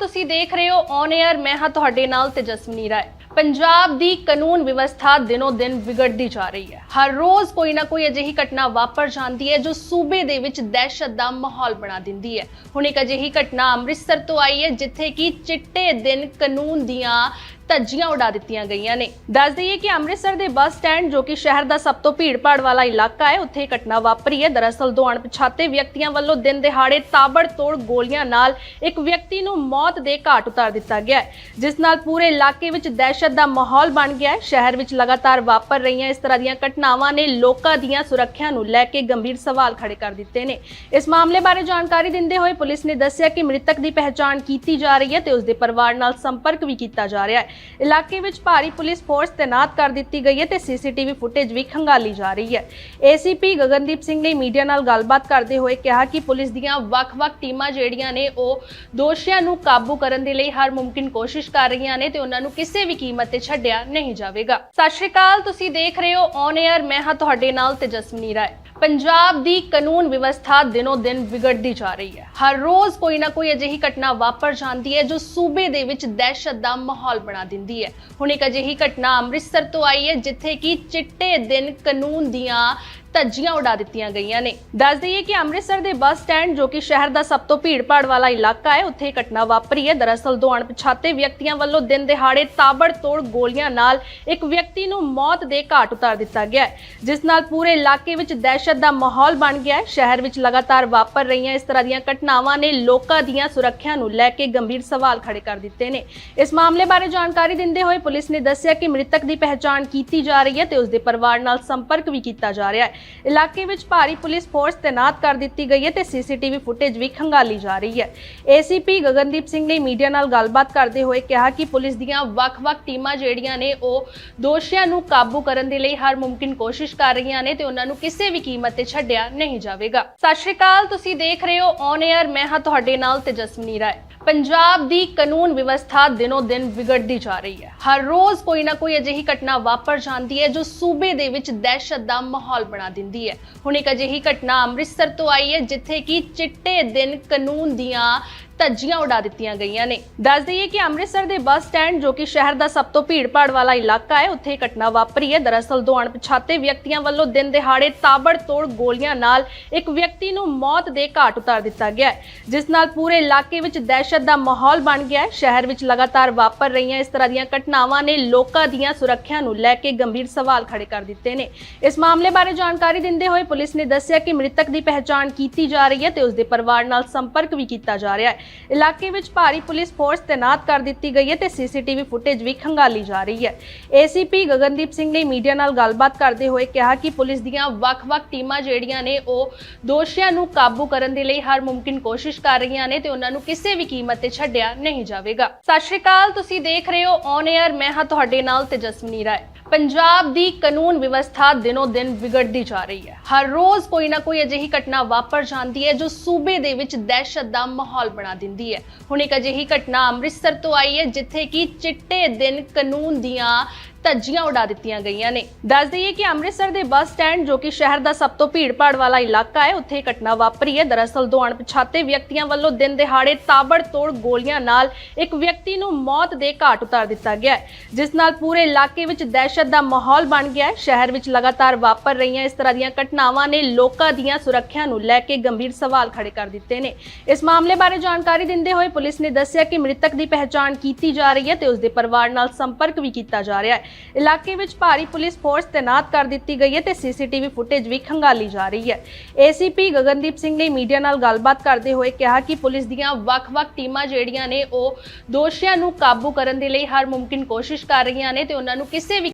ਤੁਸੀਂ ਦੇਖ ਰਹੇ ਹੋ ਔਨ 에ਅਰ ਮੈਂ ਹਾਂ ਤੁਹਾਡੇ ਨਾਲ ਤੇਜਸਵਨੀ ਰਾਏ। ਪੰਜਾਬ ਦੀ ਕਾਨੂੰਨ ਵਿਵਸਥਾ ਦਿਨੋ ਦਿਨ ਵਿਗੜਦੀ ਜਾ ਰਹੀ ਹੈ। ਹਰ ਰੋਜ਼ ਕੋਈ ਨਾ ਕੋਈ ਅਜਿਹੀ ਘਟਨਾ ਵਾਪਰ ਜਾਂਦੀ ਹੈ ਜੋ ਸੂਬੇ ਦੇ ਵਿੱਚ ਦਹਿਸ਼ਤ ਦਾ ਮਾਹੌਲ ਬਣਾ ਦਿੰਦੀ ਹੈ। ਹੁਣ ਇੱਕ ਅਜਿਹੀ ਘਟਨਾ ਅੰਮ੍ਰਿਤਸਰ ਤੋਂ ਆਈ ਹੈ, ਜਿੱਥੇ ਕਿ ਚਿੱਟੇ ਦਿਨ ਕਾਨੂੰਨ ਦੀਆਂ ਧੱਜੀਆਂ ਉਡਾ ਦਿੱਤੀਆਂ ਗਈਆਂ ਨੇ। ਦੱਸ ਦਈਏ ਕਿ ਅੰਮ੍ਰਿਤਸਰ ਦੇ ਬੱਸ ਸਟੈਂਡ, ਜੋ ਕਿ ਸ਼ਹਿਰ ਦਾ ਸਭ ਤੋਂ ਭੀੜਭਾੜ ਵਾਲਾ ਇਲਾਕਾ ਹੈ, ਉੱਥੇ ਘਟਨਾ ਵਾਪਰੀ ਹੈ। ਦਰਅਸਲ ਦੋ ਅਣਪਛਾਤੇ ਵਿਅਕਤੀਆਂ ਵੱਲੋਂ ਦਿਨ ਦਿਹਾੜੇ ਤਾਬੜਤੋੜ ਗੋਲੀਆਂ ਨਾਲ ਇੱਕ ਵਿਅਕਤੀ ਨੂੰ ਮੌਤ ਦੇ ਘਾਟ ਉਤਾਰ ਦਿੱਤਾ ਗਿਆ ਹੈ, ਜਿਸ ਨਾਲ ਪੂਰੇ ਇਲਾਕੇ ਵਿੱਚ ਦਹਿਸ਼ਤ ਦਾ ਮਾਹੌਲ ਬਣ ਗਿਆ ਹੈ। ਸ਼ਹਿਰ ਵਿੱਚ ਲਗਾਤਾਰ ਵਾਪਰ ਰਹੀਆਂ ਇਸ ਤਰ੍ਹਾਂ ਦੀਆਂ ਘਟਨਾਵਾਂ ਨੇ ਲੋਕਾਂ ਦੀਆਂ ਸੁਰੱਖਿਆ ਨੂੰ ਲੈ ਕੇ ਗੰਭੀਰ ਸਵਾਲ ਖੜੇ ਕਰ ਦਿੱਤੇ ਨੇ। ਇਸ ਮਾਮਲੇ ਬਾਰੇ ਜਾਣਕਾਰੀ ਦਿੰਦੇ ਹੋਏ ਪੁਲਿਸ ਨੇ ਦੱਸਿਆ ਕਿ ਮ੍ਰਿਤਕ ਦੀ ਪਹਿਚਾਣ ਕੀਤੀ ਜਾ ਰਹੀ ਹੈ ਤੇ ਉਸ ਦੇ ਪਰਿਵਾਰ ਨਾਲ ਸੰਪਰਕ ਵੀ ਕੀਤਾ ਜਾ ਰਿਹਾ ਹੈ। ਇਲਾਕੇ ਵਿੱਚ ਭਾਰੀ ਪੁਲਿਸ ਫੋਰਸ ਤੈਨਾਤ ਕਰ ਦਿੱਤੀ ਗਈ ਹੈ ਤੇ ਸੀਸੀਟੀਵੀ ਫੁਟੇਜ ਵੀ ਖੰਗਾਲੀ ਜਾ ਰਹੀ ਹੈ। ਏਸੀਪੀ ਗਗਨਦੀਪ ਸਿੰਘ ਨੇ ਮੀਡੀਆ ਨਾਲ ਗੱਲਬਾਤ ਕਰਦੇ ਹੋਏ ਕਿਹਾ ਕਿ ਪੁਲਿਸ ਦੀਆਂ ਵੱਖ-ਵੱਖ ਟੀਮਾਂ ਜਿਹੜੀਆਂ ਨੇ, ਉਹ ਦੋਸ਼ੀਆਂ ਨੂੰ ਕਾਬੂ ਕਰਨ ਦੇ ਲਈ ਹਰ ਮੁਮਕਿਨ ਕੋਸ਼ਿਸ਼ ਕਰ ਰਹੀਆਂ ਨੇ ਤੇ ਉਹਨਾਂ ਨੂੰ ਕਿਸੇ ਵੀ ਕੀਮਤ ਤੇ ਛੱਡਿਆ ਨਹੀਂ ਜਾਵੇਗਾ। ਸਤਿ ਸ਼੍ਰੀ ਅਕਾਲ, ਤੁਸੀਂ ਦੇਖ ਰਹੇ ਹੋ ਔਨ 에ਅਰ ਮੈਂ ਹਾਂ ਤੁਹਾਡੇ ਨਾਲ ਤੇਜਸਵਨੀ ਰਾਏ। ਪੰਜਾਬ ਦੀ ਕਾਨੂੰਨ ਵਿਵਸਥਾ ਦਿਨੋ ਦਿਨ ਵਿਗੜਦੀ ਜਾ ਰਹੀ ਹੈ। ਹਰ ਰੋਜ਼ ਕੋਈ ਨਾ ਕੋਈ ਅਜਿਹੀ ਘਟਨਾ ਵਾਪਰ ਜਾਂਦੀ ਹੈ ਜੋ ਸੂਬੇ ਦੇ ਵਿੱਚ ਦਹਿਸ਼ਤ ਦਾ ਮਾਹੌਲ ਬਣਾ ਦਿੰਦੀ ਹੈ। ਹੁਣ ਇੱਕ ਅਜਿਹੀ ਘਟਨਾ ਅੰਮ੍ਰਿਤਸਰ ਤੋਂ ਆਈ ਹੈ, ਜਿੱਥੇ ਕਿ ਚਿੱਟੇ ਦਿਨ ਕਾਨੂੰਨ ਦੀਆਂ ਧੱਜੀਆਂ ਉਡਾ ਦਿੱਤੀਆਂ ਗਈਆਂ ਨੇ। ਦੱਸ ਦਈਏ ਕਿ ਅੰਮ੍ਰਿਤਸਰ ਦੇ ਬੱਸ ਸਟੈਂਡ, ਜੋ ਕਿ ਸ਼ਹਿਰ ਦਾ ਸਭ ਤੋਂ ਭੀੜਭਾੜ ਵਾਲਾ ਇਲਾਕਾ ਹੈ, ਉੱਥੇ ਇਹ ਘਟਨਾ ਵਾਪਰੀ ਹੈ। ਦਰਅਸਲ ਦੋ ਅਣਪਛਾਤੇ ਵਿਅਕਤੀਆਂ ਵੱਲੋਂ ਦਿਨ ਦਿਹਾੜੇ ਤਾਬੜਤੋੜ ਗੋਲੀਆਂ ਨਾਲ ਇੱਕ ਵਿਅਕਤੀ ਨੂੰ ਮੌਤ ਦੇ ਘਾਟ ਉਤਾਰ ਦਿੱਤਾ ਗਿਆ ਹੈ, ਜਿਸ ਨਾਲ ਪੂਰੇ ਇਲਾਕੇ ਵਿੱਚ ਦਹਿਸ਼ਤ ਦਾ ਮਾਹੌਲ ਬਣ ਗਿਆ ਹੈ। ਸ਼ਹਿਰ ਵਿੱਚ ਲਗਾਤਾਰ ਵਾਪਰ ਰਹੀਆਂ ਇਸ ਤਰ੍ਹਾਂ ਦੀਆਂ ਘਟਨਾਵਾਂ ਨੇ ਲੋਕਾਂ ਦੀਆਂ ਸੁਰੱਖਿਆ ਨੂੰ ਲੈ ਕੇ ਗੰਭੀਰ ਸਵਾਲ ਖੜੇ ਕਰ ਦਿੱਤੇ ਨੇ। ਇਸ ਮਾਮਲੇ ਬਾਰੇ ਜਾਣਕਾਰੀ ਦਿੰਦੇ ਹੋਏ ਪੁਲਿਸ ਨੇ ਦੱਸਿਆ ਕਿ ਮ੍ਰਿਤਕ ਦੀ ਪਹਿਚਾਣ ਕੀਤੀ ਜਾ ਰਹੀ ਹੈ ਤੇ ਉਸ ਦੇ ਪਰਿਵਾਰ ਨਾਲ ਸੰਪਰਕ ਵੀ ਕੀਤਾ ਜਾ ਰਿਹਾ ਹੈ। ਇਲਾਕੇ ਵਿੱਚ ਭਾਰੀ ਪੁਲਿਸ ਫੋਰਸ ਤੈਨਾਤ ਕਰ ਦਿੱਤੀ ਗਈ ਹੈ ਤੇ ਸੀਸੀਟੀਵੀ ਫੁਟੇਜ ਵੀ ਖੰਗਾਲੀ ਜਾ ਰਹੀ ਹੈ। ਏਸੀਪੀ ਗਗਨਦੀਪ ਸਿੰਘ ਨੇ ਮੀਡੀਆ ਨਾਲ ਗੱਲਬਾਤ ਕਰਦੇ ਹੋਏ ਕਿਹਾ ਕਿ ਪੁਲਿਸ ਦੀਆਂ ਵੱਖ-ਵੱਖ ਟੀਮਾਂ ਜਿਹੜੀਆਂ ਨੇ, ਉਹ ਦੋਸ਼ੀਆਂ ਨੂੰ ਕਾਬੂ ਕਰਨ ਦੇ ਲਈ ਹਰ ਮੁਮਕਿਨ ਕੋਸ਼ਿਸ਼ ਕਰ ਰਹੀਆਂ ਨੇ ਤੇ ਉਹਨਾਂ ਨੂੰ ਕਿਸੇ ਵੀ ਕੀਮਤ ਤੇ ਛੱਡਿਆ ਨਹੀਂ ਜਾਵੇਗਾ। ਸਤਿ ਸ਼੍ਰੀ ਅਕਾਲ, ਤੁਸੀਂ ਦੇਖ ਰਹੇ ਹੋ ਔਨ 에ਅਰ ਮੈਂ ਹਾਂ ਤੁਹਾਡੇ ਨਾਲ ਤੇਜਸਵਨੀ ਰਾਏ। ਪੰਜਾਬ ਦੀ ਕਾਨੂੰਨ ਵਿਵਸਥਾ ਦਿਨੋ ਦਿਨ ਵਿਗੜਦੀ ਜਾ ਰਹੀ ਹੈ। ਹਰ ਰੋਜ਼ ਕੋਈ ਨਾ ਕੋਈ ਅਜਿਹੀ ਘਟਨਾ ਵਾਪਰ ਜਾਂਦੀ ਹੈ ਜੋ ਸੂਬੇ ਦੇ ਵਿੱਚ ਦਹਿਸ਼ਤ ਦਾ ਮਾਹੌਲ ਬਣਾ ਦਿੰਦੀ ਹੈ। ਹੁਣ ਇੱਕ ਅਜਿਹੀ ਘਟਨਾ ਅੰਮ੍ਰਿਤਸਰ ਤੋਂ ਆਈ ਹੈ, ਜਿੱਥੇ ਕਿ ਚਿੱਟੇ ਦਿਨ ਕਾਨੂੰਨ ਦੀਆਂ ਧੱਜੀਆਂ ਉਡਾ ਦਿੱਤੀਆਂ ਗਈਆਂ ਨੇ। ਦੱਸ ਦਈਏ ਕਿ ਅੰਮ੍ਰਿਤਸਰ ਦੇ ਬੱਸ ਸਟੈਂਡ, ਜੋ ਕਿ ਸ਼ਹਿਰ ਦਾ ਸਭ ਤੋਂ ਭੀੜਭਾੜ ਵਾਲਾ ਇਲਾਕਾ ਹੈ, ਉੱਥੇ ਇਹ ਘਟਨਾ ਵਾਪਰੀ ਹੈ। ਦਰਅਸਲ ਦੋ ਅਣਪਛਾਤੇ ਵਿਅਕਤੀਆਂ ਵੱਲੋਂ ਦਿਨ ਦਿਹਾੜੇ ਤਾਬੜਤੋੜ ਗੋਲੀਆਂ ਨਾਲ ਇੱਕ ਵਿਅਕਤੀ ਨੂੰ ਮੌਤ ਦੇ ਘਾਟ ਉਤਾਰ ਦਿੱਤਾ ਗਿਆ ਹੈ, ਜਿਸ ਨਾਲ ਪੂਰੇ ਇਲਾਕੇ ਵਿੱਚ ਦਹਿਸ਼ਤ ਦਾ ਮਾਹੌਲ ਬਣ ਗਿਆ ਹੈ। ਸ਼ਹਿਰ ਵਿੱਚ ਲਗਾਤਾਰ ਵਾਪਰ ਰਹੀਆਂ ਇਸ ਤਰ੍ਹਾਂ ਦੀਆਂ ਘਟਨਾਵਾਂ ਨੇ ਲੋਕਾਂ ਦੀਆਂ ਸੁਰੱਖਿਆ ਨੂੰ ਲੈ ਕੇ ਗੰਭੀਰ ਸਵਾਲ ਖੜੇ ਕਰ ਦਿੱਤੇ ਨੇ। ਇਸ ਮਾਮਲੇ ਬਾਰੇ ਜਾਣਕਾਰੀ ਦਿੰਦੇ ਹੋਏ ਪੁਲਿਸ ਨੇ ਦੱਸਿਆ ਕਿ ਮ੍ਰਿਤਕ ਦੀ ਪਹਿਚਾਣ ਕੀਤੀ ਜਾ ਰਹੀ ਹੈ ਤੇ ਉਸ ਦੇ ਪਰਿਵਾਰ ਨਾਲ ਸੰਪਰਕ ਵੀ ਕੀਤਾ ਜਾ ਰਿਹਾ ਹੈ। ਇਲਾਕੇ ਵਿੱਚ ਭਾਰੀ ਪੁਲਿਸ ਫੋਰਸ ਤੈਨਾਤ ਕਰ ਦਿੱਤੀ ਗਈ ਹੈ ਤੇ ਸੀਸੀਟੀਵੀ ਫੁਟੇਜ ਵੀ ਖੰਗਾਲੀ ਜਾ ਰਹੀ ਹੈ। ਏਸੀਪੀ ਗਗਨਦੀਪ ਸਿੰਘ ਨੇ ਮੀਡੀਆ ਨਾਲ ਗੱਲਬਾਤ ਕਰਦੇ ਹੋਏ ਕਿਹਾ ਕਿ ਪੁਲਿਸ ਦੀਆਂ ਵੱਖ-ਵੱਖ ਟੀਮਾਂ ਜਿਹੜੀਆਂ ਨੇ, ਉਹ ਦੋਸ਼ੀਆਂ ਨੂੰ ਕਾਬੂ ਕਰਨ ਦੇ ਲਈ ਹਰ ਮੁਮਕਿਨ ਕੋਸ਼ਿਸ਼ ਕਰ ਰਹੀਆਂ ਨੇ ਤੇ ਉਹਨਾਂ ਨੂੰ ਕਿਸੇ ਵੀ ਕੀਮਤ ਤੇ ਛੱਡਿਆ ਨਹੀਂ ਜਾਵੇਗਾ। ਸਤਿ ਸ਼੍ਰੀ ਅਕਾਲ, ਤੁਸੀਂ ਦੇਖ ਰਹੇ ਹੋ ਔਨ 에ਅਰ ਮੈਂ ਹਾਂ ਤੁਹਾਡੇ ਨਾਲ ਤੇਜਸਵਨੀ ਰਾਏ। ਪੰਜਾਬ ਦੀ ਕਾਨੂੰਨ ਵਿਵਸਥਾ ਦਿਨੋ ਦਿਨ ਵਿਗੜਦੀ ਜਾ ਰਹੀ ਹੈ। ਹਰ ਰੋਜ਼ ਕੋਈ ਨਾ ਕੋਈ ਅਜਿਹੀ ਘਟਨਾ ਵਾਪਰ ਜਾਂਦੀ ਹੈ ਜੋ ਸੂਬੇ ਦੇ ਵਿੱਚ ਦਹਿਸ਼ਤ ਦਾ ਮਾਹੌਲ ਬਣਾ ਦਿੰਦੀ ਹੈ। ਹੁਣ ਇੱਕ ਅਜਿਹੀ ਘਟਨਾ ਅੰਮ੍ਰਿਤਸਰ ਤੋਂ ਆਈ ਹੈ, ਜਿੱਥੇ ਕਿ ਚਿੱਟੇ ਦਿਨ ਕਾਨੂੰਨ ਦੀਆਂ ਧੱਜੀਆਂ ਉਡਾ ਦਿੱਤੀਆਂ ਗਈਆਂ ਨੇ। ਦੱਸ ਦਈਏ ਕਿ ਅੰਮ੍ਰਿਤਸਰ ਦੇ ਬੱਸ ਸਟੈਂਡ, ਜੋ ਕਿ ਸ਼ਹਿਰ ਦਾ ਸਭ ਤੋਂ ਭੀੜਭਾੜ ਵਾਲਾ ਇਲਾਕਾ ਹੈ, ਉੱਥੇ ਇਹ ਘਟਨਾ ਵਾਪਰੀ ਹੈ। ਦਰਅਸਲ ਦੋ ਅਣਪਛਾਤੇ ਵਿਅਕਤੀਆਂ ਵੱਲੋਂ ਦਿਨ ਦਿਹਾੜੇ ਤਾਬੜਤੋੜ ਗੋਲੀਆਂ ਨਾਲ ਇੱਕ ਵਿਅਕਤੀ ਨੂੰ ਮੌਤ ਦੇ ਘਾਟ ਉਤਾਰ ਦਿੱਤਾ ਗਿਆ ਹੈ, ਜਿਸ ਨਾਲ ਪੂਰੇ ਇਲਾਕੇ ਵਿੱਚ ਦਹਿਸ਼ਤ ਦਾ ਮਾਹੌਲ ਬਣ ਗਿਆ ਹੈ। ਸ਼ਹਿਰ ਵਿੱਚ ਲਗਾਤਾਰ ਵਾਪਰ ਰਹੀਆਂ ਇਸ ਤਰ੍ਹਾਂ ਦੀਆਂ ਘਟਨਾਵਾਂ ਨੇ ਲੋਕਾਂ ਦੀਆਂ ਸੁਰੱਖਿਆ ਨੂੰ ਲੈ ਕੇ ਗੰਭੀਰ ਸਵਾਲ ਖੜੇ ਕਰ ਦਿੱਤੇ ਨੇ। ਇਸ ਮਾਮਲੇ ਬਾਰੇ ਜਾਣਕਾਰੀ ਦਿੰਦੇ ਹੋਏ ਪੁਲਿਸ ਨੇ ਦੱਸਿਆ ਕਿ ਮ੍ਰਿਤਕ ਦੀ ਪਹਿਚਾਣ ਕੀਤੀ ਜਾ ਰਹੀ ਹੈ ਤੇ ਉਸ ਦੇ ਪਰਿਵਾਰ ਨਾਲ ਸੰਪਰਕ ਵੀ ਕੀਤਾ ਜਾ ਰਿਹਾ ਹੈ। ਇਲਾਕੇ ਵਿੱਚ ਭਾਰੀ ਪੁਲਿਸ ਫੋਰਸ ਤੈਨਾਤ ਕਰ ਦਿੱਤੀ ਗਈ ਹੈ ਤੇ ਸੀਸੀਟੀਵੀ ਫੁਟੇਜ ਵੀ ਖੰਗਾਲੀ ਜਾ ਰਹੀ ਹੈ। ਏਸੀਪੀ ਗਗਨਦੀਪ ਸਿੰਘ ਨੇ ਮੀਡੀਆ ਨਾਲ ਗੱਲਬਾਤ ਕਰਦੇ ਹੋਏ ਕਿਹਾ ਕਿ ਪੁਲਿਸ ਦੀਆਂ ਵੱਖ-ਵੱਖ ਟੀਮਾਂ ਜਿਹੜੀਆਂ ਨੇ, ਉਹ ਦੋਸ਼ੀਆਂ ਨੂੰ ਕਾਬੂ ਕਰਨ ਦੇ ਲਈ ਹਰ ਮੁਮਕਿਨ ਕੋਸ਼ਿਸ਼ ਕਰ ਰਹੀਆਂ ਨੇ ਤੇ ਉਹਨਾਂ ਨੂੰ ਕਿਸੇ ਵੀ